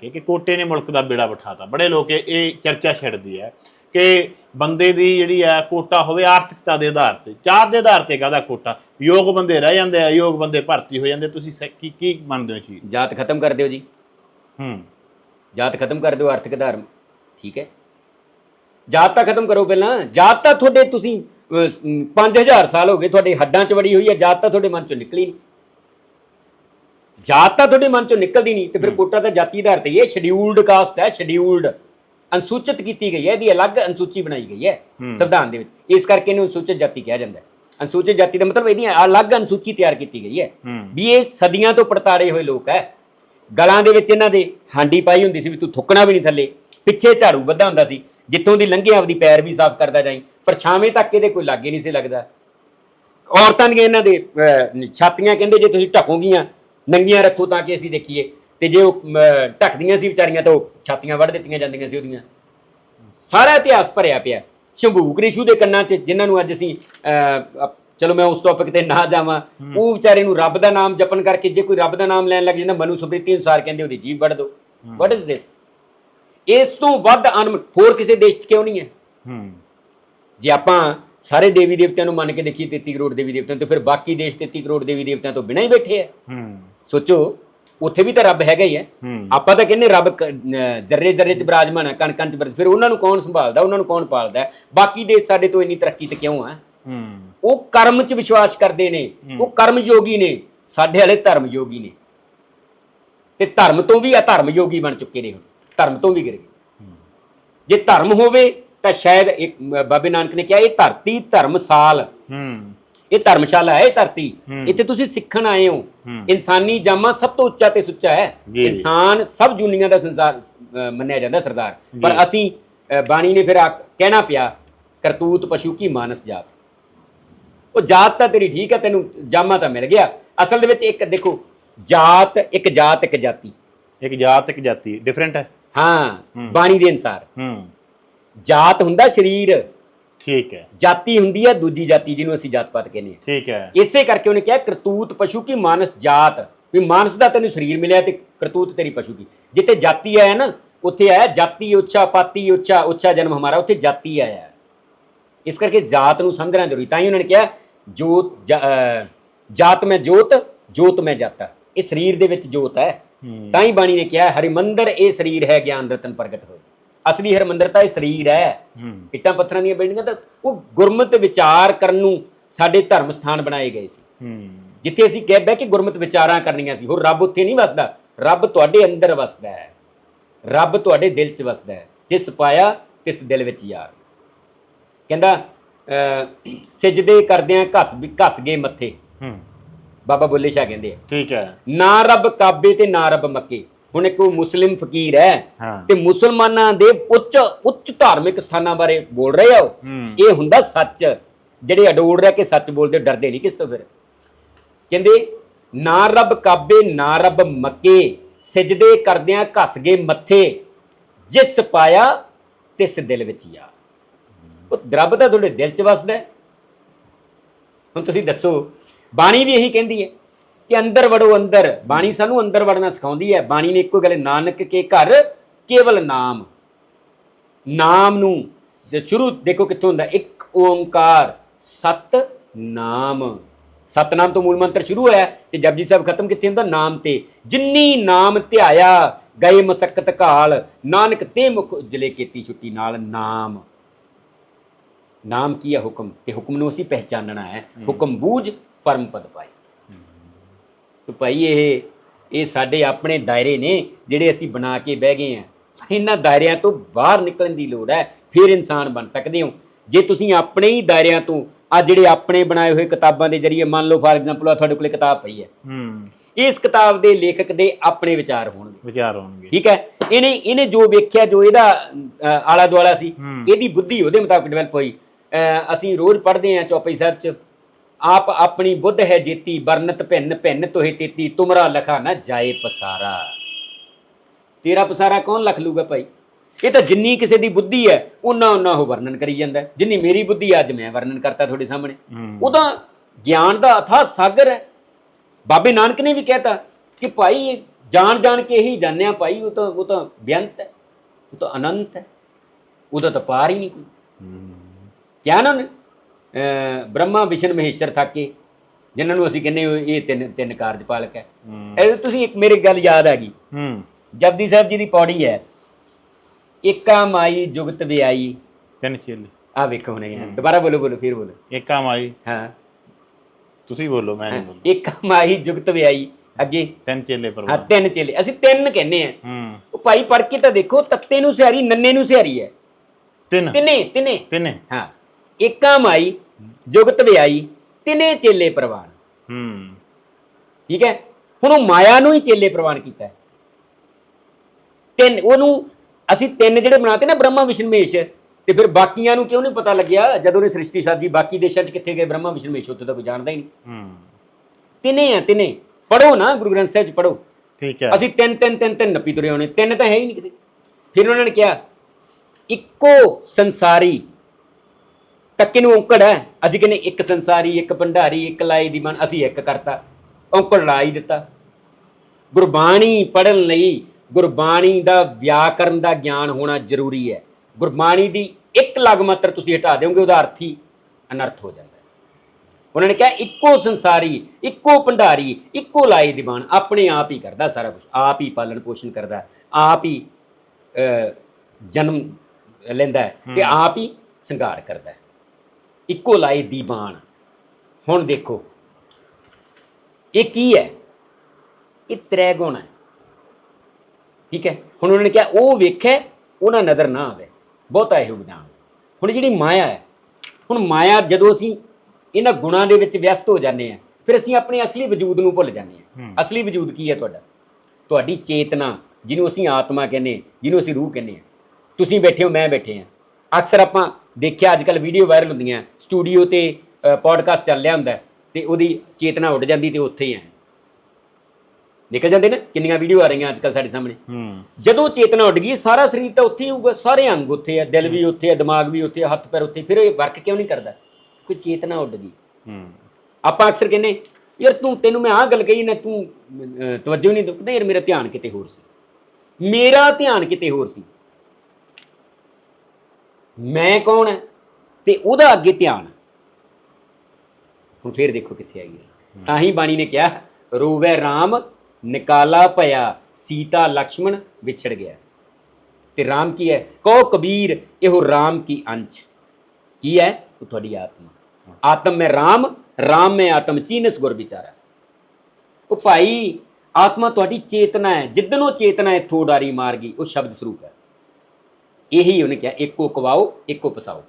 ਕਿ ਕਿ ਕੋਟੇ ਨੇ ਮੁਲਕ ਦਾ ਬੇੜਾ ਬਿਠਾਤਾ। ਬੜੇ ਲੋਕ ਇਹ- ਚਰਚਾ ਛਿੜਦੀ ਹੈ ਕਿ ਬੰਦੇ ਦੀ ਜਿਹੜੀ ਹੈ ਕੋਟਾ ਹੋਵੇ ਆਰਥਿਕਤਾ ਦੇ ਆਧਾਰ ਤੇ ਚਾਰ ਦੇ ਆਧਾਰ ਤੇ ਕਾਹਦਾ ਕੋਟਾ? ਯੋਗ ਬੰਦੇ ਰਹਿ ਜਾਂਦੇ ਆ ਯੋਗ ਬੰਦੇ ਭਰਤੀ ਹੋ ਜਾਂਦੇ ਤੁਸੀਂ ਕੀ ਕੀ ਮੰਨਦੇ ਹੋ ਚੀਜ਼? ਜਾਤ ਖਤਮ ਕਰ ਦਿਓ ਜੀ। ਹੂੰ। ਜਾਤ ਖਤਮ ਕਰ ਦਿਓ ਆਰਥਿਕ ਆਧਾਰ। ਠੀਕ ਹੈ। ਜਾਤ ਤਾਂ ਖਤਮ ਕਰੋ ਪਹਿਲਾਂ। ਜਾਤ ਤਾਂ ਤੁਹਾਡੇ ਤੁਸੀਂ 5000 ਸਾਲ ਹੋ ਗਏ ਤੁਹਾਡੇ ਹੱਡਾਂ 'ਚ ਵੜੀ ਹੋਈ ਹੈ। ਜਾਤ ਤਾਂ ਤੁਹਾਡੇ ਮਨ 'ਚੋਂ ਨਿਕਲੀ ਨਹੀਂ। ਜਾਤ ਤਾਂ ਤੁਹਾਡੇ ਮਨ 'ਚੋਂ ਨਿਕਲਦੀ ਨਹੀਂ ਤੇ ਫਿਰ। ਕੋਟਾ ਤਾਂ ਜਾਤੀ ਆਧਾਰ ਤੇ ਹੀ ਹੈ ਸ਼ਡਿਊਲਡ ਕਾਸਟ ਹੈ ਸ਼ਡਿਊਲਡ ਅਨੁਸੂਚਿਤ ਕੀਤੀ ਗਈ ਹੈ ਇਹਦੀ ਅਲੱਗ ਅਨੁਸੂਚੀ ਬਣਾਈ ਗਈ ਹੈ। ਸੰਵਿਧਾਨ ਦੇ ਵਿੱਚ। ਇਸ ਕਰਕੇ ਇਹਨੂੰ ਅਨੁਸੂਚਿਤ ਜਾਤੀ ਕਿਹਾ ਜਾਂਦਾ ਹੈ। ਅਨੁਸੂਚਿਤ ਜਾਤੀ ਦਾ ਮਤਲਬ ਇਹਦੀ ਅਲੱਗ ਅਨੁਸੂਚੀ ਤਿਆਰ ਕੀਤੀ ਗਈ ਹੈ। ਵੀ ਇਹ ਸਦੀਆਂ ਤੋਂ ਪੜਤਾੜੇ ਹੋਏ ਲੋਕ ਹੈ। ਗਲਾਂ ਦੇ ਵਿੱਚ ਇਹਨਾਂ ਦੇ ਹਾਂਡੀ ਪਾਈ ਹੁੰਦੀ ਸੀ ਵੀ ਤੂੰ ਥੁੱਕਣਾ ਵੀ ਨਹੀਂ ਥੱਲੇ। ਪਿੱਛੇ ਝਾੜੂ ਵੱਧਾ ਹੁੰਦਾ ਸੀ। ਜਿੱਥੋਂ ਦੀ ਲੰਘੇ ਆਪਦੀ ਪੈਰ ਵੀ ਸਾਫ਼ ਕਰਦਾ ਜਾਈ। ਪਰ ਛਾਵੇਂ ਤੱਕ ਇਹਦੇ ਕੋਈ ਲਾਗੇ ਨਹੀਂ ਸੀ ਲੱਗਦਾ। ਔਰਤਾਂ ਦੀਆਂ ਇਹਨਾਂ ਦੇ ਛਾਤੀਆਂ ਕਹਿੰਦੇ ਜੇ ਤੁਸੀਂ ਢਕੋਗੀਆਂ ਨੰਗੀਆਂ ਰੱਖੋ ਤਾਂ ਕਿ ਅਸੀਂ ਦੇਖੀਏ। ਤੇ ਜੇ ਉਹ ਢੱਕਦੀਆਂ ਸੀ ਵਿਚਾਰੀਆਂ ਤਾਂ ਉਹ ਛਾਤੀਆਂ ਵੱਢ ਦਿੱਤੀਆਂ ਜਾਂਦੀਆਂ ਸੀ ਉਹਦੀਆਂ। ਸਾਰਾ ਇਤਿਹਾਸ ਭਰਿਆ ਪਿਆ। ਸ਼ੰਭੂ ਰਿਸ਼ੂ ਦੇ ਕੰਨਾਂ 'ਚ ਜਿਨ੍ਹਾਂ ਨੂੰ ਅੱਜ ਅਸੀਂ ਚਲੋ ਮੈਂ ਉਸ ਟੌਪਿਕ ਤੇ ਨਾ ਜਾਵਾਂ। ਉਹ ਵਿਚਾਰੇ ਨੂੰ ਰੱਬ ਦਾ ਨਾਮ ਜਪਨ ਕਰਕੇ ਜੇ ਕੋਈ ਰੱਬ ਦਾ ਨਾਮ ਲੈਣ ਲੱਗ ਜਾਂਦਾ ਮਨੂ ਸਮ੍ਰਿਤੀ ਅਨੁਸਾਰ ਕਹਿੰਦੇ ਉਹਦੀ ਜੀਭ ਵੱਢ ਦਿਓ ਵਾਟ ਇਜ਼ ਦਿਸ ਇਸ ਤੋਂ ਵੱਧ ਅਨ ਹੋਰ ਕਿਸੇ ਦੇਸ਼ 'ਚ ਕਿਉਂ ਨਹੀਂ ਹੈ? ਜੇ ਆਪਾਂ ਸਾਰੇ ਦੇਵੀ ਦੇਵਤਿਆਂ ਨੂੰ ਮੰਨ ਕੇ ਦੇਖੀਏ 33 ਕਰੋੜ ਦੇਵੀ ਦੇਵਤਿਆਂ ਤੋਂ ਫਿਰ ਬਾਕੀ ਦੇਸ਼ 33 ਕਰੋੜ ਦੇਵੀ ਦੇਵਤਿਆਂ ਤੋਂ ਬਿਨਾਂ ਹੀ ਬੈਠੇ ਆ। ਹੂੰ। ਸੋਚੋ ਉੱਥੇ ਵੀ ਤਾਂ ਰੱਬ ਹੈਗਾ ਹੀ ਹੈ। ਹੂੰ। ਆਪਾਂ ਤਾਂ ਕਹਿੰਦੇ ਰੱਬ ਜਰਰੇ ਜਰਰੇ ਚ ਬਿਰਾਜਮਾਨ ਹੈ ਕਣ ਕਣ ਚ ਬਿਰਾਜ- ਫਿਰ ਉਹਨਾਂ ਨੂੰ ਕੌਣ ਸੰਭਾਲਦਾ ਉਹਨਾਂ ਨੂੰ ਕੌਣ ਪਾਲਦਾ? ਬਾਕੀ ਦੇਸ਼ ਸਾਡੇ ਤੋਂ ਇੰਨੀ ਤਰੱਕੀ ਤੇ ਕਿਉਂ ਆ ਹੂੰ। ਉਹ ਕਰਮ ਚ ਵਿਸ਼ਵਾਸ ਕਰਦੇ ਨੇ ਉਹ ਕਰਮ ਯੋਗੀ ਨੇ ਸਾਡੇ ਵਾਲੇ ਧਰਮ ਯੋਗੀ ਨੇ। ਤੇ ਧਰਮ ਤੋਂ ਵੀ ਅਧਰਮ ਯੋਗੀ ਬਣ ਚੁੱਕੇ ਨੇ ਹੁਣ ਧਰਮ ਤੋਂ ਵੀ ਗਿਰ ਗਏ। ਜੇ ਧਰਮ ਹੋਵੇ ਤਾਂ ਸ਼ਾਇਦ ਇੱਕ ਬਾਬੇ ਨਾਨਕ ਨੇ ਕਿਹਾ ਇਹ ਧਰਤੀ ਧਰਮਸਾਲ ਹੂੰ। ਇਹ ਧਰਮਸ਼ਾਲਾ ਹੈ ਇਹ ਧਰਤੀ। ਇੱਥੇ ਤੁਸੀਂ ਸਿੱਖਣ ਆਏ ਹੋ। ਇਨਸਾਨੀ ਜਾਮਾ ਸਭ ਤੋਂ ਉੱਚਾ ਤੇ ਸੁੱਚਾ ਹੈ। ਇਨਸਾਨ ਸਭ ਦੁਨੀਆ ਦਾ ਸੰਸਾਰ ਮੰਨਿਆ ਜਾਂਦਾ ਸਰਦਾਰ। ਪਰ। ਅਸੀਂ ਬਾਣੀ ਨੇ ਫਿਰ ਕਹਿਣਾ ਪਿਆ ਕਰਤੂਤ ਪਸ਼ੂ ਕੀ ਮਾਨਸ ਜਾਤ? ਉਹ ਜਾਤ ਤਾਂ ਤੇਰੀ ਠੀਕ ਹੈ ਤੈਨੂੰ ਜਾਮਾ ਤਾਂ ਮਿਲ ਗਿਆ। ਅਸਲ ਦੇ ਵਿੱਚ ਇੱਕ ਦੇਖੋ ਜਾਤ ਇੱਕ ਜਾਤ ਇੱਕ ਜਾਤੀ। ਇੱਕ ਜਾਤ ਇੱਕ ਜਾਤੀ। ਡਿਫਰੈਂਟ ਹੈ। ਹਾਂ ਹੂੰ। ਬਾਣੀ ਦੇ ਅਨਸਾਰ। ਹੂੰ। ਜਾਤ ਹੁੰਦਾ ਸਰੀਰ। ਠੀਕ ਹੈ। ਜਾਤੀ ਹੁੰਦੀ ਹੈ ਦੂਜੀ ਜਾਤੀ ਜਿਹਨੂੰ ਅਸੀਂ ਜਾਤ ਪਾਤ ਕਹਿੰਦੇ ਹਾਂ। ਠੀਕ ਹੈ। ਇਸੇ ਕਰਕੇ ਉਹਨੇ ਕਿਹਾ ਕਰਤੂਤ ਪਸ਼ੂ ਕੀ ਮਾਨਸ ਜਾਤ। ਵੀ ਮਾਨਸ ਦਾ ਤੈਨੂੰ ਸਰੀਰ ਮਿਲਿਆ ਤੇ ਕਰਤੂਤ ਤੇਰੀ ਪਸ਼ੂ ਕੀ ਜਿੱਥੇ ਜਾਤੀ ਆਇਆ ਨਾ ਉੱਥੇ ਆਇਆ ਜਾਤੀ ਉੱਚਾ ਪਾਤੀ ਉੱਚਾ ਉੱਚਾ ਜਨਮ ਹਮਾਰਾ ਉੱਥੇ ਜਾਤੀ ਆਇਆ। ਇਸ ਕਰਕੇ ਜਾਤ ਨੂੰ ਸਮਝਣਾ ਜ਼ਰੂਰੀ। ਤਾਂ ਹੀ ਉਹਨਾਂ ਨੇ ਕਿਹਾ ਜੋਤ ਜਾਤ ਮੈਂ ਜੋਤ ਜੋਤ ਮੈਂ ਜਾਤਾ। ਇਹ ਸਰੀਰ ਦੇ ਵਿੱਚ ਜੋਤ ਹੈ। ਹੂੰ। ਤਾਂ ਹੀ ਬਾਣੀ ਨੇ ਕਿਹਾ ਹਰਿਮੰਦਰ ਇਹ ਸਰੀਰ ਹੈ ਗਿਆਨ ਰਤਨ ਪ੍ਰਗਟ ਹੋਏ। ਅਸਲੀ ਹਰਿਮੰਦਰ ਤਾਂ ਇਹ ਸਰੀਰ ਹੈ। ਇੱਟਾਂ ਪੱਥਰਾਂ ਦੀਆਂ ਬਿਲਡਿੰਗਾਂ ਤਾਂ ਉਹ ਗੁਰਮਤ ਵਿਚਾਰ ਕਰਨ ਨੂੰ ਸਾਡੇ ਧਰਮ ਸਥਾਨ ਬਣਾਏ ਗਏ ਸੀ। ਜਿੱਥੇ ਅਸੀਂ ਕਹਿ ਬਹਿ ਕੇ ਗੁਰਮਤ ਵਿਚਾਰਾਂ ਕਰਨੀਆਂ ਸੀ। ਹੋਰ ਰੱਬ ਉੱਥੇ ਨਹੀਂ ਵਸਦਾ। ਰੱਬ ਤੁਹਾਡੇ ਅੰਦਰ ਵਸਦਾ ਹੈ। ਰੱਬ ਤੁਹਾਡੇ ਦਿਲ 'ਚ ਵਸਦਾ ਹੈ। ਜਿਸ ਪਾਇਆ ਤਿਸ ਦਿਲ ਵਿੱਚ ਯਾਰ। ਕਹਿੰਦਾ ਸਿਜਦੇ ਕਰਦਿਆਂ ਘਸ ਵੀ ਘਸ ਗਏ ਮੱਥੇ। ਹੂੰ। ਬਾਬਾ ਬੁੱਲੇ ਸ਼ਾਹ ਕਹਿੰਦੇ ਆ। ਠੀਕ ਹੈ। ਨਾ ਰੱਬ ਕਾਬੇ ਤੇ ਨਾ ਰੱਬ ਮੱਕੇ। ਹੁਣ ਇੱਕ ਉਹ ਮੁਸਲਿਮ ਫਕੀਰ ਹੈ ਤੇ ਮੁਸਲਮਾਨਾਂ ਦੇ ਉੱਚ ਉੱਚ ਧਾਰਮਿਕ ਸਥਾਨਾਂ ਬਾਰੇ ਬੋਲ ਰਹੇ ਹੂੰ। ਇਹ ਹੁੰਦਾ ਸੱਚ। ਜਿਹੜੇ ਅਡੋਲ ਰਹਿ ਕੇ ਸੱਚ ਬੋਲਦੇ ਡਰਦੇ ਨਹੀਂ ਕਿਸ ਤੋਂ ਫਿਰ। ਕਹਿੰਦੇ ਨਾ ਰੱਬ ਕਾਬੇ ਨਾ ਰੱਬ ਮੱਕੇ ਸਿਜਦੇ ਕਰਦਿਆਂ ਘਸ ਗਏ ਮੱਥੇ। ਜਿਸ ਪਾਇਆ ਤਿਸ ਦਿਲ ਵਿੱਚ ਯਾਰ ਉਹ ਰੱਬ ਤਾਂ ਤੁਹਾਡੇ ਦਿਲ 'ਚ ਵਸਦਾ। ਹੁਣ ਤੁਸੀਂ ਦੱਸੋ ਬਾਣੀ ਵੀ ਇਹੀ ਕਹਿੰਦੀ ਹੈ। ਕਿ ਅੰਦਰ ਵੜੋ ਅੰਦਰ। ਬਾਣੀ ਸਾਨੂੰ ਅੰਦਰ ਵੜਨਾ ਸਿਖਾਉਂਦੀ ਹੈ। ਬਾਣੀ ਨੇ ਇੱਕੋ ਗੱਲ ਨਾਨਕ ਕੇ ਘਰ ਕੇਵਲ ਨਾਮ। ਨਾਮ ਨੂੰ ਜੇ ਸ਼ੁਰੂ ਦੇਖੋ ਕਿੱਥੋਂ ਹੁੰਦਾ ਇੱਕ ਓੰਕਾਰ ਸਤ ਨਾਮ। ਸਤਨਾਮ ਤੋਂ ਮੂਲ ਮੰਤਰ ਸ਼ੁਰੂ ਹੋਇਆ ਤੇ ਜਪਜੀ ਸਾਹਿਬ ਖਤਮ ਕਿੱਥੇ ਹੁੰਦਾ ਨਾਮ ਤੇ। ਜਿੰਨੀ ਨਾਮ ਧਿਆਇਆ ਗਏ ਮਸਕਤ ਘਾਲ ਨਾਨਕ ਤੇ ਮੁਖ ਉਜਲੇ ਕੀਤੀ ਛੁੱਟੀ ਨਾਲ ਨਾਮ। ਨਾਮ ਕੀ ਹੈ ਹੁਕਮ? ਤੇ ਹੁਕਮ ਨੂੰ ਅਸੀਂ ਪਹਿਚਾਨਣਾ ਹੈ। ਹੁਕਮ ਬੂਝ ਪਰਮ ਪਦ ਪਾਈ ਤੇ ਭਾਈ ਇਹ ਇਹ ਸਾਡੇ ਆਪਣੇ ਦਾਇਰੇ ਨੇ ਜਿਹੜੇ ਅਸੀਂ ਬਣਾ ਕੇ ਬਹਿ ਗਏ ਆ ਇਹਨਾਂ ਦਾਇਰਿਆਂ ਤੋਂ ਬਾਹਰ ਨਿਕਲਣ ਦੀ ਲੋੜ ਹੈ ਫਿਰ ਇਨਸਾਨ ਬਣ ਸਕਦੇ ਹੋ। ਜੇ ਤੁਸੀਂ ਆਪਣੇ ਹੀ ਦਾਇਰਿਆਂ ਤੋਂ ਆ ਜਿਹੜੇ ਆਪਣੇ ਬਣਾਏ ਹੋਏ ਕਿਤਾਬਾਂ ਦੇ ਜਰੀਏ ਮੰਨ ਲਓ ਫਾਰ ਐਗਜ਼ਾਮਪਲ ਆ ਤੁਹਾਡੇ ਕੋਲੇ ਕਿਤਾਬ ਪਈ ਹੈ। ਹੂੰ। ਇਸ ਕਿਤਾਬ ਦੇ ਲੇਖਕ ਦੇ ਆਪਣੇ ਵਿਚਾਰ ਹੋਣਗੇ। ਵਿਚਾਰ ਹੋਣਗੇ। ਠੀਕ ਹੈ? ਇਹਨੇ ਇਹਨੇ ਜੋ ਵੇਖਿਆ ਜੋ ਇਹਦਾ ਆਲਾ ਦੁਆਲਾ ਸੀ। ਇਹਦੀ ਬੁੱਧੀ ਉਹਦੇ ਮੁਤਾਬਕ ਡਿਵੈਲਪ ਹੋਈ। ਅਸੀਂ ਰੋਜ਼ ਪੜ੍ਹਦੇ ਹਾਂ ਚੌਪਈ ਸਾਹਿਬ ਚ। ਆਪ ਆਪਣੀ ਬੁੱਧ ਹੈ ਜੇਤੀ ਬਰਨਤ ਭਿੰਨ ਭਿੰਨ ਤੋਹਿ ਤੇਤੀ ਤੁਮਰਾ ਲਖਾ ਨਾ ਜਾਏ ਪਸਾਰਾ। ਤੇਰਾ ਪਸਾਰਾ ਕੌਣ ਲਖ ਲੂਗਾ ਭਾਈ? ਇਹ ਤਾਂ ਜਿੰਨੀ ਕਿਸੇ ਦੀ ਬੁੱਧੀ ਹੈ ਉਹਨਾਂ ਉਹਨਾਂ ਉਹ ਵਰਣਨ ਕਰੀ ਜਾਂਦਾ। ਜਿੰਨੀ ਮੇਰੀ ਬੁੱਧੀ ਅੱਜ ਮੈਂ ਵਰਣਨ ਕਰਤਾ ਤੁਹਾਡੇ ਸਾਹਮਣੇ। ਹੂੰ। ਉਹਦਾ ਗਿਆਨ ਦਾ ਅਥਾਹ ਸਾਗਰ ਹੈ। ਬਾਬੇ ਨਾਨਕ ਨੇ ਵੀ ਕਹਿਤਾ ਕਿ ਭਾਈ ਇਹ ਜਾਣ ਜਾਣ ਕੇ ਹੀ ਜਾਣਦੇ ਆ ਭਾਈ ਉਹ ਤਾਂ ਉਹ ਤਾਂ ਬੇਅੰਤ ਹੈ ਉਹ ਤਾਂ ਅਨੰਤ ਹੈ ਉਹਦਾ ਤਾਂ ਪਾਰ ਹੀ ਨਹੀਂ ਕੋਈ। ਕਿਹਾ ਨਾ ਉਹਨੇ, ਬ੍ਰਹਮਾ ਵਿਸ਼ਨ ਮਹੇਸ਼ਰ ਥਾਕੇ ਜਿਨ੍ਹਾਂ ਨੂੰ ਅਸੀਂ ਕਹਿੰਦੇ ਹਾਂ ਇਹ ਤਿੰਨ ਤਿੰਨ ਕਾਰਜਪਾਲਕ ਹੈ। ਹੂੰ। ਇਹ ਤੁਸੀਂ ਇੱਕ ਮੇਰੀ ਗੱਲ ਯਾਦ ਆ ਗਈ। ਹੂੰ। ਜਪਦੀ ਸਾਹਿਬ ਜੀ ਦੀ ਪੌੜੀ ਹੈ ਏਕਾ ਮਾਈ ਜੁਗਤ ਵਿਆਈ। ਤਿੰਨ ਚੇਲੇ। ਆ ਵੇਖੋ ਹੁਣੇ ਹੈ ਦੁਬਾਰਾ ਬੋਲੋ ਬੋਲੋ ਫਿਰ ਬੋਲੋ। ਏਕਾ ਮਾਈ। ਹਾਂ। ਤੁਸੀਂ ਬੋਲੋ ਮੈਂ ਨਹੀਂ ਬੋਲਦਾ। ਏਕਾ ਮਾਈ ਜੁਗਤ ਵਿਆਈ। ਅੱਗੇ। ਤਿੰਨ ਚੇਲੇ ਹਾਂ ਪਰਵਾਹ ਤਿੰਨ ਚੇਲੇ। ਅਸੀਂ ਤਿੰਨ ਕਹਿੰਨੇ ਆ ਹੂੰ। ਉਹ ਭਾਈ ਪੜ ਕੇ ਤਾਂ ਦੇਖੋ ਤੱਤੇ ਨੂੰ ਸਿਆਰੀ ਨੰਨੇ ਨੂੰ ਸਿਆਰੀ ਹੈ। ਤਿੰਨ। ਤਿੰਨੇ ਤਿੰਨੇ। ਤਿੰਨੇ। ਹਾਂ। ਏਕਾ ਮਾਈ ਜੁਗਤ ਵਿਆਈ ਤਿੰਨੇ ਚੇਲੇ ਪ੍ਰਵਾਨ। ਹੂੰ। ਠੀਕ ਹੈ? ਹੁਣ ਉਹ ਮਾਇਆ ਨੂੰ ਹੀ ਚੇਲੇ ਪ੍ਰਵਾਨ ਕੀਤਾ। ਤਿੰਨ ਉਹਨੂੰ ਅਸੀਂ ਤਿੰਨ ਜਿਹੜੇ ਬਣਾਤੇ ਨਾ ਬ੍ਰਹਮਾ ਵਿਸ਼ਨ ਮਹੇਸ਼ ਤੇ ਫਿਰ ਬਾਕੀਆਂ ਨੂੰ ਕਿਉਂ ਨਹੀਂ ਪਤਾ ਲੱਗਿਆ? ਜਦੋਂ ਨੇ ਸ੍ਰਿਸ਼ਟੀ ਸਾਜੀ ਬਾਕੀ ਦੇਸ਼ਾਂ 'ਚ ਕਿੱਥੇ ਗਏ ਬ੍ਰਹਮਾ ਵਿਸ਼ਨ ਮਹੇਸ਼ ਉੱਥੇ ਤਾਂ ਕੋਈ ਜਾਣਦਾ ਹੀ ਨਹੀਂ। ਹੂੰ। ਤਿੰਨੇ ਆ ਤਿੰਨੇ। ਪੜੋ ਨਾ ਗੁਰੂ ਗ੍ਰੰਥ ਸਾਹਿਬ 'ਚ ਪੜੋ ਠੀਕ ਹੈ। ਅਸੀਂ ਤਿੰਨ ਤਿੰਨ ਤਿੰਨ ਤਿੰਨ ਨੱਪੀ ਤੁਰੇ ਹੋਣੇ। ਤਿੰਨ ਤਾਂ ਹੈ ਹੀ ਨਹੀਂ ਕਿਤੇ। ਫਿਰ ਉਹਨਾਂ ਨੇ ਕਿਹਾ ਇੱਕੋ ਸੰਸਾਰੀ ਟੱਕੇ ਨੂੰ ਔਂਕੜ ਹੈ। ਅਸੀਂ ਕਹਿੰਦੇ ਇੱਕ ਸੰਸਾਰੀ ਇੱਕ ਭੰਡਾਰੀ ਇੱਕ ਲਾਈ ਦੀ ਮਨ ਅਸੀਂ ਇੱਕ ਕਰਤਾ। ਔਂਕੜ ਲਾ ਹੀ ਦਿੱਤਾ। ਗੁਰਬਾਣੀ ਪੜਨ ਲਈ ਗੁਰਬਾਣੀ ਦਾ ਵਿਆਕਰਨ ਦਾ ਗਿਆਨ ਹੋਣਾ ਜ਼ਰੂਰੀ ਹੈ। ਗੁਰਬਾਣੀ ਦੀ ਇੱਕ ਲਗ ਮਾਤਰ ਤੁਸੀਂ ਹਟਾ ਦਿਓਗੇ ਉਹਦਾ ਅਰਥ ਹੀ ਅਨਰਥ ਹੋ ਜਾਂਦਾ ਉਹਨਾਂ ਨੇ ਕਿਹਾ ਇੱਕੋ ਸੰਸਾਰੀ ਇੱਕੋ ਭੰਡਾਰੀ ਇੱਕੋ ਲਾਈ ਦੀਵਾਨ ਆਪਣੇ ਆਪ ਹੀ ਕਰਦਾ ਸਾਰਾ ਕੁਝ ਆਪ ਹੀ ਪਾਲਣ ਪੋਸ਼ਣ ਕਰਦਾ ਆਪ ਹੀ ਜਨਮ ਲੈਂਦਾ ਹੈ ਤੇ। ਆਪ ਹੀ ਸੰਘਾਰ ਕਰਦਾ ਇੱਕੋ ਲਾਈ ਦੀਵਾਨ ਹੁਣ ਦੇਖੋ ਇਹ ਕੀ ਹੈ? ਇਹ ਤ੍ਰੈ ਗੁਣ ਹੈ। ਠੀਕ ਹੈ? ਹੁਣ ਉਹਨਾਂ ਨੇ ਕਿਹਾ ਉਹ ਵੇਖੇ ਉਹਨਾਂ ਨਜ਼ਰ ਨਾ ਆਵੇ। ਬਹੁਤਾ ਇਹੋ ਵਿਧਾਨ। ਹੁਣ ਜਿਹੜੀ ਮਾਇਆ ਹੈ ਹੁਣ ਮਾਇਆ ਜਦੋਂ ਅਸੀਂ ਇਹਨਾਂ ਗੁਣਾਂ ਦੇ ਵਿੱਚ ਵਿਅਸਤ ਹੋ ਜਾਂਦੇ ਆ ਫਿਰ ਅਸੀਂ ਆਪਣੇ ਅਸਲੀ ਵਜੂਦ ਨੂੰ ਭੁੱਲ ਜਾਂਦੇ ਆ ਹੂੰ। ਅਸਲੀ ਵਜੂਦ ਕੀ ਹੈ ਤੁਹਾਡਾ? ਤੁਹਾਡੀ ਚੇਤਨਾ ਜਿਹਨੂੰ ਅਸੀਂ ਆਤਮਾ ਕਹਿੰਦੇ ਜਿਹਨੂੰ ਅਸੀਂ ਰੂਹ ਕਹਿੰਦੇ ਆ ਤੁਸੀਂ ਬੈਠੇ ਹੋ ਮੈਂ ਬੈਠੇ ਆ ਅਕਸਰ ਆਪਾਂ ਦੇਖਿਆ ਅੱਜ ਕੱਲ ਵੀਡੀਓ ਵਾਇਰਲ ਹੁੰਦੀਆਂ ਸਟੂਡੀਓ ਤੇ ਪੋਡਕਾਸਟ ਚੱਲ ਰਿਹਾ ਹੁੰਦਾ ਤੇ ਉਹਦੀ ਚੇਤਨਾ ਉੱਡ ਜਾਂਦੀ ਤੇ ਉੱਥੇ ਹੀ ਆ ਨਿਕਲ ਜਾਂਦੇ ਨਾ ਕਿੰਨੀਆਂ ਵੀਡੀਓ ਆ ਰਹੀਆਂ ਅੱਜ ਕੱਲ ਸਾਡੇ ਸਾਹਮਣੇ। ਜਦੋਂ ਚੇਤਨਾ ਉੱਡ ਗਈ ਸਾਰਾ ਸਰੀਰ ਤਾਂ ਉੱਥੇ ਹੀ ਹੋਊਗਾ ਸਾਰੇ ਅੰਗ ਉੱਥੇ ਆ ਦਿਲ ਵੀ ਉੱਥੇ ਆ ਦਿਮਾਗ ਵੀ ਉੱਥੇ ਆ ਹੱਥ ਪੈਰ ਉੱਥੇ ਫਿਰ ਇਹ ਵਰਕ ਕਿਉਂ ਨਹੀਂ ਕਰਦਾ? ਕੋਈ ਚੇਤਨਾ ਉੱਡ ਗਈ। ਆਪਾਂ ਅਕਸਰ ਕਹਿੰਦੇ ਯਾਰ ਤੂੰ ਤੈਨੂੰ ਮੈਂ ਆਹ ਗੱਲ ਕਹੀ ਨਾ ਤੂੰ ਤਵੱਜੋ ਨਹੀਂ ਦਿੱਤੀ ਯਾਰ ਮੇਰਾ ਧਿਆਨ ਕਿਤੇ ਹੋਰ ਸੀ। ਮੇਰਾ ਧਿਆਨ ਕਿਤੇ ਹੋਰ ਸੀ। ਮੈਂ ਕੌਣ ਹੈ? ਤੇ ਉਹਦਾ ਅੱਗੇ ਧਿਆਨ ਹੁਣ ਫੇਰ ਦੇਖੋ ਕਿੱਥੇ ਆਈ ਹੈ। ਤਾਂ ਹੀ ਬਾਣੀ ਨੇ ਕਿਹਾ ਰੋਵੇ ਰਾਮ ਨਿਕਾਲਾ ਭਇਆ ਸੀਤਾ ਲక్ష్మణ ਵਿਛੜ ਗਿਆ। ਤੇ ਰਾਮ ਕੀ ਹੈ? ਕਹੋ ਕਬੀਰ ਇਹੋ ਰਾਮ ਕੀ ਅੰਸ਼? ਕੀ ਹੈ? ਉਹ ਤੁਹਾਡੀ ਆਤਮਾ। ਆਤਮ ਮੈਂ ਰਾਮ ਰਾਮ ਮੈਂ ਆਤਮ ਚੀਨਸ ਗੁਰ ਵਿਚਾਰਾ ਉਹ ਭਾਈ ਆਤਮਾ ਤੁਹਾਡੀ ਚੇਤਨਾ ਹੈ। ਜਿੱਦਨ ਚੇਤਨਾ ਚੇਤਨਾ ਹੈ ਮਾਰ ਗਈ ਉਹ ਸ਼ਬਦ ਸਰੂਪ ਹੈ। ਇਹੀ ਉਹਨੇ ਕਿਹਾ ਇੱਕੋ ਕਵਾਓ ਇੱਕੋ ਪਸਾਓ।